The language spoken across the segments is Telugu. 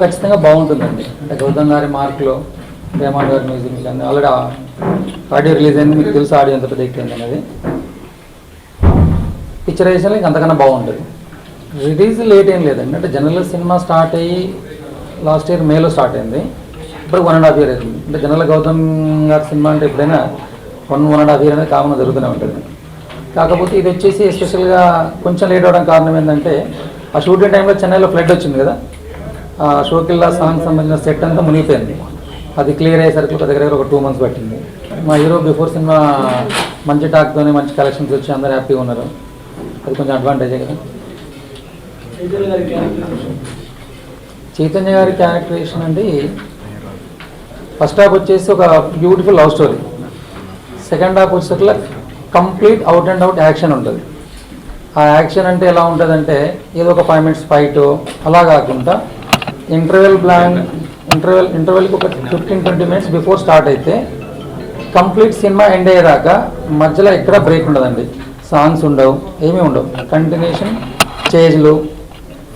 ఖచ్చితంగా బాగుంటుందండి. అంటే గౌతమ్ గారి మార్కులో రేమాన్ గారి మ్యూజిక్ కానీ ఆల్రెడీ ఆడియో రిలీజ్ అయింది. మీకు తెలుసు ఆడియో ఎంత పెద్ద హిట్ అనేది. పిక్చరైజేషన్ ఇంకా అంతకన్నా బాగుంటుంది. రిలీజ్ లేట్ ఏం లేదండి. అంటే జనరల్ సినిమా స్టార్ట్ అయ్యి లాస్ట్ ఇయర్ మేలో స్టార్ట్ అయింది. ఇప్పుడు వన్ అండ్ హాఫ్ ఇయర్ అవుతుంది. అంటే జనరల్ గౌతమ్ గారి సినిమా అంటే ఎప్పుడైనా one one and half year అనేది కామన్ జరుగుతూనే ఉంటుంది. కాకపోతే ఇది వచ్చేసి ఎస్పెషల్గా కొంచెం లేట్ అవడం కారణం ఏంటంటే ఆ షూటింగ్ టైంలో చెన్నైలో ఫ్లడ్ వచ్చింది కదా? ఆ షోకిల్లా సాంగ్ సంబంధించిన సెట్ అంతా మునిగిపోయింది. అది క్లియర్ అయ్యేసరికి ఒక దగ్గర ఒక టూ మంత్స్ పట్టింది. మా హీరో బిఫోర్ సినిమా మంచి టాక్తోనే మంచి కలెక్షన్స్ వచ్చి అందరూ హ్యాపీగా ఉన్నారు. అది కొంచెం అడ్వాంటేజే కదా? చైతన్య గారి క్యారెక్టరేషన్ అండి ఫస్ట్ హాఫ్ వచ్చేసి ఒక beautiful love story second half వచ్చేసరికి complete out and out action ఉంటుంది. ఆ యాక్షన్ అంటే ఎలా ఉంటుందంటే ఏదో ఒక ఫైవ్ మినిట్స్ ఫైట్ అలా కాకుండా ఇంటర్వెల్ ప్లాన్ ఇంటర్వెల్ ఇంటర్వెల్కి ఒక fifteen twenty minutes before start అయితే కంప్లీట్ సినిమా ఎండ్ అయ్యేదాకా మధ్యలో ఎక్కడ బ్రేక్ ఉండదండి. సాంగ్స్ ఉండవు ఏమీ ఉండవు. కంటిన్యూషన్ చేజ్లు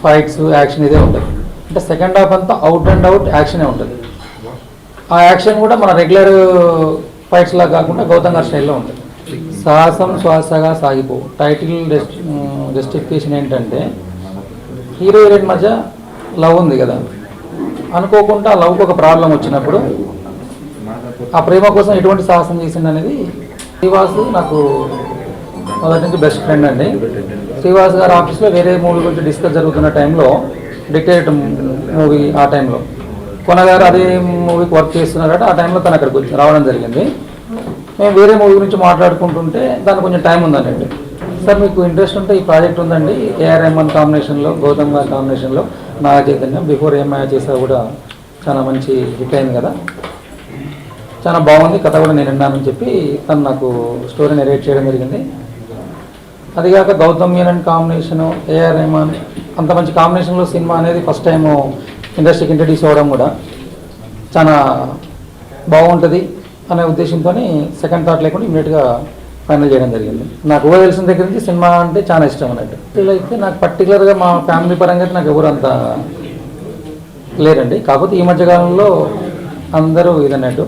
ఫైట్స్ యాక్షన్ ఇదే ఉంటుంది అంటే సెకండ్ హాఫ్ అంతా అవుట్ అండ్ అవుట్ యాక్షనే ఉంటుంది. ఆ యాక్షన్ కూడా మన రెగ్యులర్ ఫైట్స్లా కాకుండా గౌతమ్ గారి స్టైల్లో ఉంటుంది. సాహసం శ్వాసగా సాగిపో. టైటిల్ జస్టిఫికేషన్ ఏంటంటే హీరో హీరోయిన్ మధ్య లవ్ ఉంది కదా. అనుకోకుండా ఆ లవ్కి ఒక ప్రాబ్లం వచ్చినప్పుడు ఆ ప్రేమ కోసం ఎటువంటి సాహసం చేసింది అనేది శ్రీవాసు నాకు మొదటి నుంచి బెస్ట్ ఫ్రెండ్ అండి. శ్రీవాస్ గారు ఆఫీస్లో వేరే మూవీ గురించి డిస్కస్ జరుగుతున్న టైంలో డిక్టేట్ మూవీ ఆ టైంలో కొనగారు అదే మూవీకి వర్క్ చేస్తున్నారట ఆ టైంలో తను అక్కడికి రావడం జరిగింది. మేము వేరే మూవీ గురించి మాట్లాడుకుంటుంటే దానికి కొంచెం టైం ఉందనండి. సార్ మీకు ఇంట్రెస్ట్ ఉంటే ఈ ప్రాజెక్ట్ ఉందండి. ఏఆర్ రెహమాన్ కాంబినేషన్లో గౌతమ్ గారి కాంబినేషన్లో నా చైతన్యం బిఫోర్ ఏమయ్య చేసా కూడా చాలా మంచి హిట్ అయింది కదా. చాలా బాగుంది. కథ కూడా నేను విన్నానని చెప్పి తను నాకు స్టోరీ నెరేట్ చేయడం జరిగింది. అదిగాక Gautham Menon combination A R అంత మంచి కాంబినేషన్లో సినిమా అనేది ఫస్ట్ టైము ఇండస్ట్రీకి ఇంట్రడ్యూస్ అవ్వడం కూడా చాలా బాగుంటుంది. అనే ఉద్దేశంతో సెకండ్ థాట్ లేకుండా ఇమీడియట్గా ఫైనల్ చేయడం జరిగింది. నాకు ఊహ తెలిసిన దగ్గర నుంచి సినిమా అంటే చాలా ఇష్టం అన్నట్టు. ఇలా అయితే నాకు పర్టికులర్గా మా ఫ్యామిలీ పరంగా అయితే నాకు ఎవరు అంత లేరండి. కాకపోతే ఈ మధ్యకాలంలో అందరూ ఇదన్నట్టు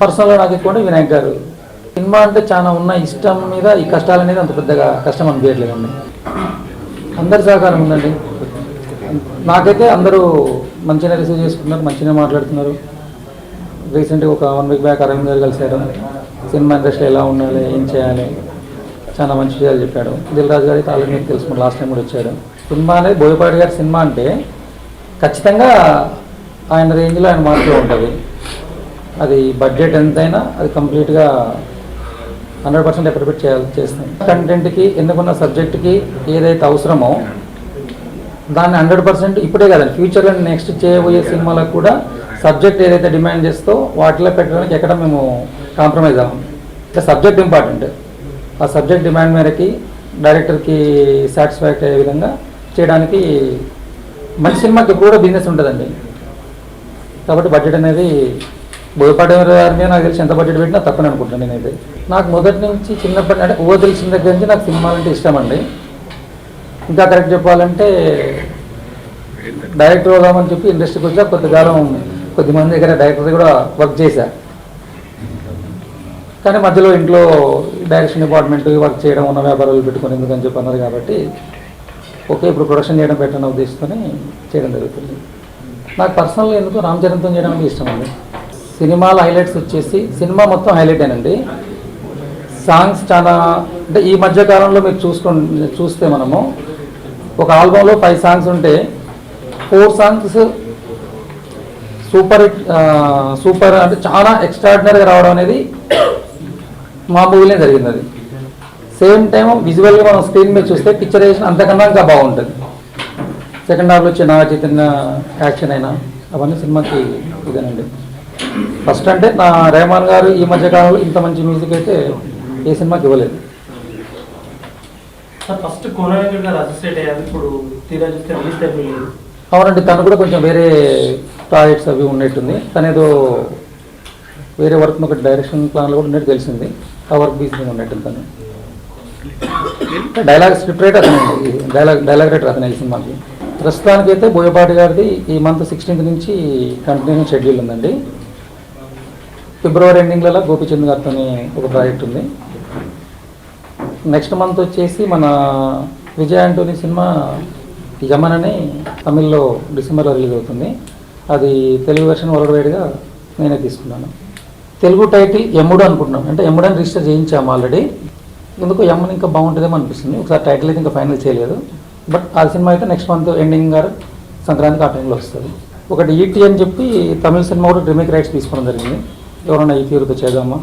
పర్సనల్గా నాకు ఎక్కువ వినాయక్ గారు. సినిమా అంటే చాలా ఉన్న ఇష్టం మీద ఈ కష్టాలు అనేది అంత పెద్దగా కష్టం అనిపించట్లేదండి అందరి సహకారం ఉందండి. నాకైతే అందరూ మంచిగా రిసీవ్ చేసుకున్నారు మంచిగా మాట్లాడుతున్నారు. రీసెంట్గా ఒక వన్ వీక్ బ్యాక్ అరవింద్ గారు కలిశారు. సినిమా ఇండస్ట్రీ ఎలా ఉండాలి ఏం చేయాలి చాలా మంచి విషయాలు చెప్పాడు. దిల్ రాజు గారి ఆల్రెడీ మీకు తెలుసు లాస్ట్ టైం కూడా వచ్చాడు సినిమా అనేది బోయపాటి గారి సినిమా అంటే ఖచ్చితంగా ఆయన రేంజ్లో ఆయన మాటలో ఉంటుంది. అది బడ్జెట్ ఎంతైనా అది కంప్లీట్గా హండ్రెడ్ పర్సెంట్ ఎప్పటిపెట్ చేయాలి చేస్తాం కంటెంట్కి ఎన్నుకున్న సబ్జెక్ట్కి ఏదైతే అవసరమో దాన్ని హండ్రెడ్ పర్సెంట్ ఇప్పుడే కదండి ఫ్యూచర్లో నెక్స్ట్ చేయబోయే సినిమాలకు కూడా సబ్జెక్ట్ ఏదైతే డిమాండ్ చేస్తో వాటిలో పెట్టడానికి ఎక్కడ మేము కాంప్రమైజ్ అవ్వం. అంటే సబ్జెక్ట్ ఇంపార్టెంట్. ఆ సబ్జెక్ట్ డిమాండ్ మేరకి డైరెక్టర్కి సాటిస్ఫాక్ట్ అయ్యే విధంగా చేయడానికి మంచి సినిమాకి కూడా బిజినెస్ ఉంటుందండి. కాబట్టి బడ్జెట్ అనేది బోధపాటి గారి మీద నాకు తెలిసి ఎంత బడ్జెట్ పెట్టినా తప్పని అనుకుంటాను నేనైతే. నాకు మొదటి నుంచి చిన్నప్పటి అంటే ఊహ తెలిసిన దగ్గర నుంచి నాకు సినిమాలు అంటే ఇష్టం అండి. ఇంకా కరెక్ట్ చెప్పాలంటే డైరెక్టర్ అవుదామని చెప్పి ఇండస్ట్రీకి వచ్చా కొంతకాలం కొద్దిమంది దగ్గర డైరెక్టర్ కూడా వర్క్ చేశా. కానీ మధ్యలో ఇంట్లో డైరెక్షన్ డిపార్ట్మెంట్ వర్క్ చేయడం ఉన్న వ్యాపారాలు పెట్టుకుని ఎందుకని చెప్పి అన్నారు కాబట్టి ఓకే ఇప్పుడు ప్రొడక్షన్ చేయడం పెట్టన్న ఉద్దేశంతోనే చేయడం జరుగుతుంది. నాకు పర్సనల్గా ఎందుకు రామ్ చరణ్తో చేయడం ఇష్టం అండి. సినిమాల హైలైట్స్ వచ్చేసి సినిమా మొత్తం హైలైట్ అయినండి సాంగ్స్ చాలా అంటే ఈ మధ్య కాలంలో మీరు చూసుకో చూస్తే మనము ఒక ఆల్బంలో ఫైవ్ సాంగ్స్ ఉంటే ఫోర్ సాంగ్స్ సూపర్ సూపర్ అంటే చాలా ఎక్స్ట్రాడినరీగా రావడం అనేది మా మూవీలో జరిగింది అది. సేమ్ టైం విజువల్గా మనం స్క్రీన్ మీద చూస్తే పిక్చరైజేషన్ అంతకన్నా ఇంకా బాగుంటుంది. సెకండ్ హాఫ్లో వచ్చే నా చైతన్య యాక్షన్ అయినా అవన్నీ సినిమాకి ఇదేనండి. ఫస్ట్ అంటే నా రెహమాన్ గారు ఈ మధ్య కాలంలో ఇంత మంచి మ్యూజిక్ అయితే ఏ సినిమాకి ఇవ్వలేదు. ఫస్ట్ కోనారెడ్డి గారు అసోసియేట్ అయ్యారు. ఇప్పుడు తీరా చూస్తే రిలీజ్ టైం అవునండి తను కూడా కొంచెం వేరే ప్రాజెక్ట్స్ అవి ఉన్నట్టుంది. తనేదో వేరే వర్క్ ఒక డైరెక్షన్ ప్లాన్లో కూడా ఉన్నట్టు తెలిసింది. ఆ వర్క్ బిజీ ఉన్నట్టుంది తను. డైలాగ్ స్క్రిప్ట్ రైటర్ అతనే డైలాగ్ డైలాగ్ రైటర్ అతను ఈ సినిమాకి. ప్రస్తుతానికైతే బోయపాటి గారిది ఈ మంత్ సిక్స్టీన్త్ నుంచి కంటిన్యూ షెడ్యూల్ ఉందండి. ఫిబ్రవరి ఎండింగ్లలో గోపిచంద్ గారితో ఒక ప్రాజెక్ట్ ఉంది. నెక్స్ట్ మంత్ వచ్చేసి మన విజయ్ ఆంటోనీ సినిమా యమన్ అని తమిళ్ళో డిసెంబర్లో రిలీజ్ అవుతుంది. అది తెలుగు వెర్షన్ వరల్డ్ వైడ్గా నేనే తీసుకున్నాను. తెలుగు టైటిల్ ఎమ్ముడు అనుకుంటున్నాం అంటే ఎమ్ముడు అని రిజిస్టర్ చేయించాము ఆల్రెడీ ఎందుకు ఎమ్మని ఇంకా బాగుంటుందేమో అనిపిస్తుంది. ఒకసారి టైటిల్ అయితే ఇంకా ఫైనల్ చేయలేదు. బట్ ఆ సినిమా అయితే నెక్స్ట్ మంత్ ఎండింగ్ గారు సంక్రాంతికి ఆ టైంలో వస్తుంది. ఒకటి ఈటీ అని చెప్పి తమిళ సినిమా కూడా రిమేక్ రైట్స్ తీసుకోవడం జరిగింది. ఎవరైనా ఈ తీరుతో చేద్దామా?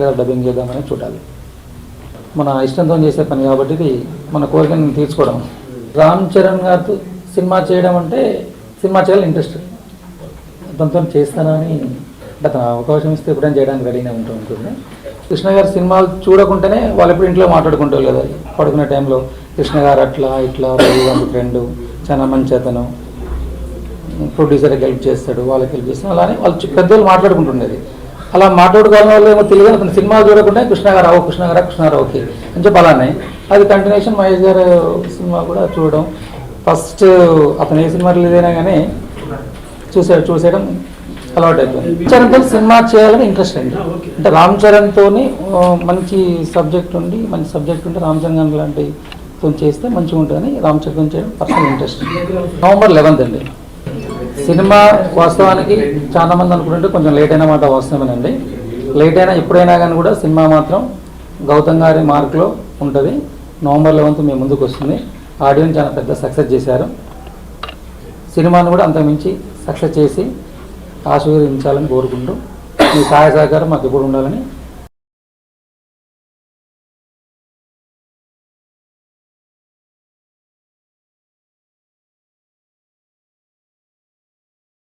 లేదా డబ్బింగ్ చేద్దామని చూడాలి. మన ఇష్టంతో చేసే పని కాబట్టి ఇది మన కోరికను తీర్చుకోవడం. రామ్ చరణ్ గారితో సినిమా చేయడం అంటే సినిమా చేయాలి ఇంట్రెస్ట్. అతనితో చేస్తానని అంటే అతను అవకాశం ఇస్తే ఎప్పుడైనా చేయడానికి రెడీనే ఉంటూ ఉంటుంది. కృష్ణ గారి సినిమాలు చూడకుంటేనే వాళ్ళు ఎప్పుడు ఇంట్లో మాట్లాడుకుంటూ లేదు పడుకునే టైంలో కృష్ణ గారు అట్లా ఇట్లా రవి గారి ఫ్రెండ్ చాలా మంచి అతను. ప్రొడ్యూసర్కి హెల్ప్ చేస్తాడు వాళ్ళకి హెల్ప్ చేస్తాడు. అలానే వాళ్ళు పెద్దవాళ్ళు మాట్లాడుకుంటుండేది. అలా మాట్లాడుకోవడం వల్ల ఏమో తెలియదు. అతను సినిమాలు చూడకుండా కృష్ణగారావు గారు కృష్ణారావుకి కృష్ణ గారు అని చెప్పి అలానే. అది కంటిన్యూషన్ మహేష్ గారు సినిమా కూడా చూడడం. ఫస్ట్ అతను ఏ సినిమా రిలీజ్ అయినా కానీ చూసాడు చూసేయడం అలవాటు అయిపోయింది చరణ్తో సినిమా చేయాలని ఇంట్రెస్ట్ అండి. అంటే రామ్ చరణ్తో మంచి సబ్జెక్ట్ ఉండి మంచి సబ్జెక్ట్ ఉంటే రామ్ చరణ్ లాంటి చేస్తే మంచిగా ఉంటుందని రామ్ చరణ్ చేయడం పర్సనల్ ఇంట్రెస్ట్ నవంబర్ లెవెన్త్ అండి. సినిమా వాస్తవానికి చాలా మంది అనుకుంటుంటే కొంచెం లేట్ అయిన మాట వాస్తవమేనండి. లేట్ అయినా ఎప్పుడైనా కానీ కూడా సినిమా మాత్రం గౌతమ్ గారి మార్క్లో ఉంటుంది. నవంబర్ లెవెన్త్ మీ ముందుకు వస్తుంది. ఆడియన్స్ చాలా పెద్ద సక్సెస్ చేశారు. సినిమాను కూడా అంతమించి సక్సెస్ చేసి ఆశీర్వదించాలని కోరుకుంటూ మీ సహాయ సహకారం మాకు ఎప్పుడు ఉండాలని